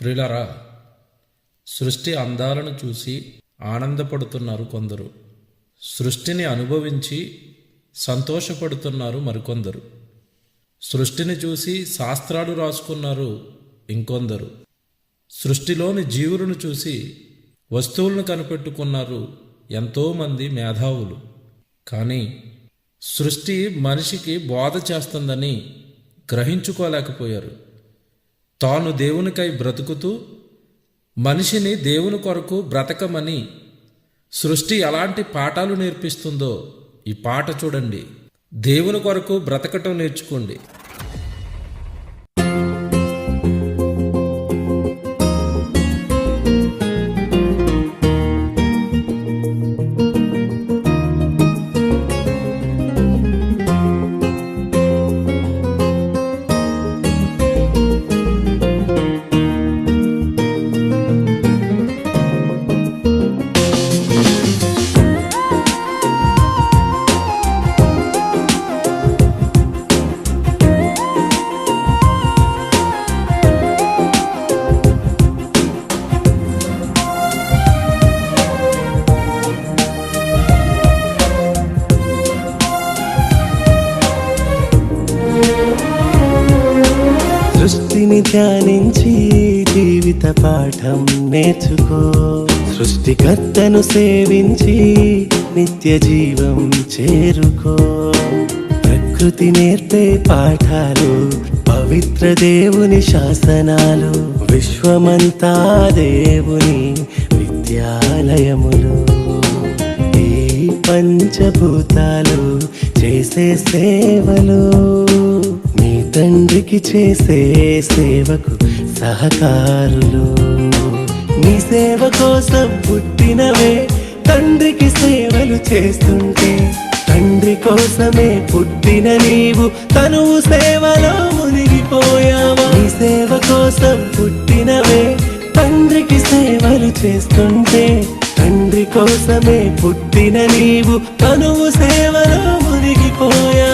ప్రిలరా సృష్టి అందాలను చూసి ఆనందపడుతున్నారు కొందరు. సృష్టిని అనుభవించి సంతోషపడుతున్నారు మరికొందరు. సృష్టిని చూసి శాస్త్రాలు రాసుకున్నారు ఇంకొందరు. సృష్టిలోని జీవులను చూసి వస్తువులను కనిపెట్టుకున్నారు ఎంతోమంది మేధావులు. కానీ సృష్టి మనిషికి బోధ చేస్తుందని గ్రహించుకోలేకపోయారు. తాను దేవునికై బ్రతుకుతూ మనిషిని దేవుని కొరకు బ్రతకమని సృష్టి ఎలాంటి పాఠాలు నేర్పిస్తుందో ఈ పాట చూడండి. దేవుని కొరకు బ్రతకటం నేర్చుకోండి. సృష్టిని ధ్యానించి జీవిత పాఠం నేర్చుకో. సృష్టికర్తను సేవించి నిత్య జీవం చేరుకో. ప్రకృతి నేర్పే పాఠాలు పవిత్ర దేవుని శాసనాలు విశ్వమంతా దేవుని విద్యాలయములు. ఈ పంచభూతాలు చేసే సేవలు. తండ్రికి చేసే సేవకు సహకారులు. నీ సేవ కోసం పుట్టినవే తండ్రికి సేవలు చేస్తుంటే తండ్రి కోసమే పుట్టిన నీవు తనువు సేవలో మునిగిపోయావా? నీ సేవ కోసం పుట్టినవే తండ్రికి సేవలు చేస్తుంటే తండ్రి కోసమే పుట్టిన నీవు తనువు సేవలో మునిగిపోయా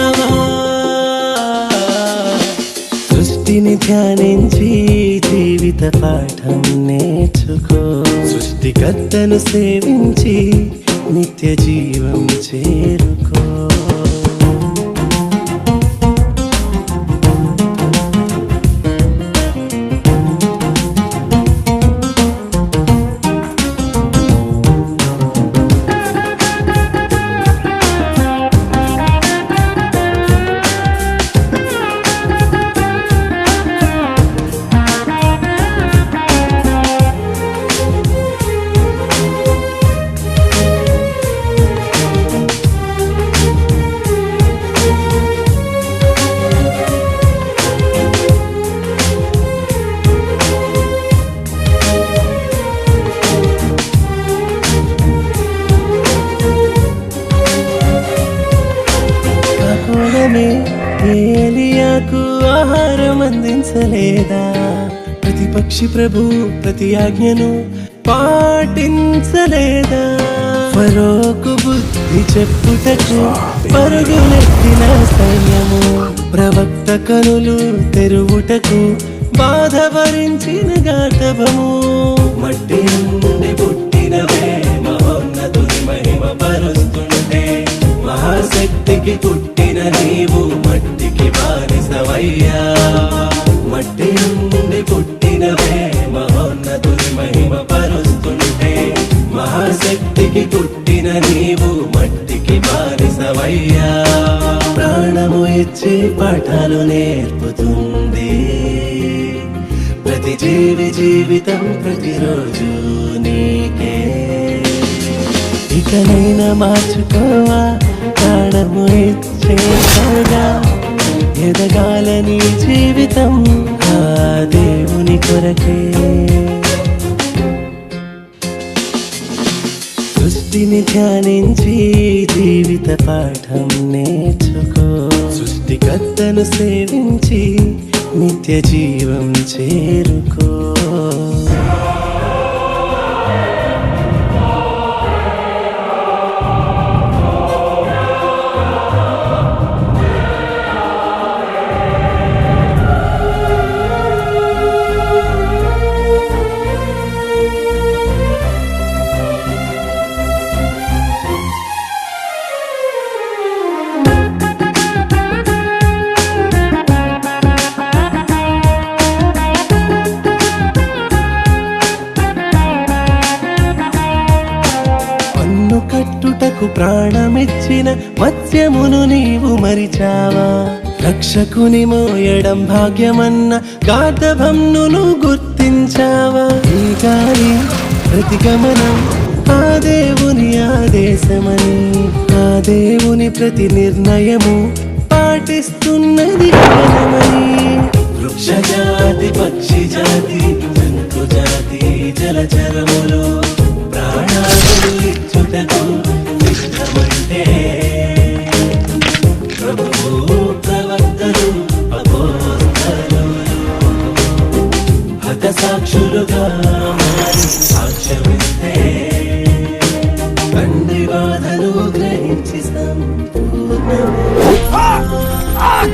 ధ్యానించి జీవిత పాఠం నేర్చుకో. సృష్టికర్తను సేవించి నిత్య జీవం చేరు. ఆహారం ప్రతిపక్షి ప్రభు ప్రతి ఆజ్ఞను పాటించలేదా? పరోకు బుద్ధి చెప్పుటకు పరుగులెత్తిన సైన్యము ప్రవక్త కనులు తెరువుటకు బాధ భరించిన గాటవము మట్టి నుండి పుట్టినవే మహోన్నతుని మహిమ పరుస్తుంటే మహాశక్తికి పుట్టిన నీవు మట్టికి బానిసవయ్యా. మట్టి నుండి పుట్టినవే మహోన్నతుని మహిమ పరుస్తుంటే మహాశక్తికి పుట్టిన నీవు మట్టికి బానిసవయ్యా. ప్రాణము ఇచ్చి పాఠాలు నేర్పుతుంది. ప్రతి జీవి జీవితం ప్రతిరోజు నీకే. ఇకనైనా మార్చుకోవా? నుంచి జీవిత పాఠం నేర్చుకో. సృష్టికర్తను సేవించి నిత్య జీవం చేరుకో. కొరకు ప్రాణమిచ్చిన మత్స్యమును నీవు మరిచావా? రక్షకుని మోయడం భాగ్యమన్న గాతభంను గుర్తించావా? ఈ గాలి ప్రతిగమనం ఆ దేవుని ఆదేశమని ఆ దేవుని ప్రతి నిర్ణయము పాటిస్తున్నది.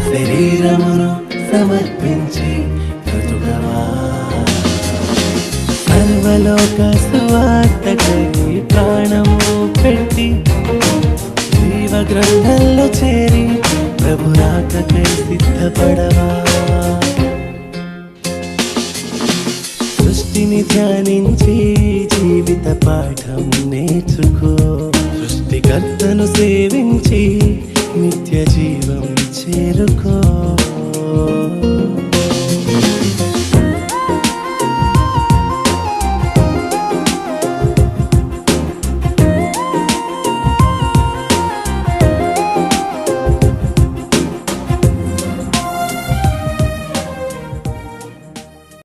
శరీరమును సమర్పించి సర్వలోక సువార్తకై ప్రాణము పెట్టి జీవ గ్రంథంలో చేరి ప్రభురాకకై సిద్ధపడవా సృష్టిని ధ్యానించి జీవిత పాఠం నేర్చుకో. సృష్టికర్తను సేవించి నిత్య జీవం చేరుకో.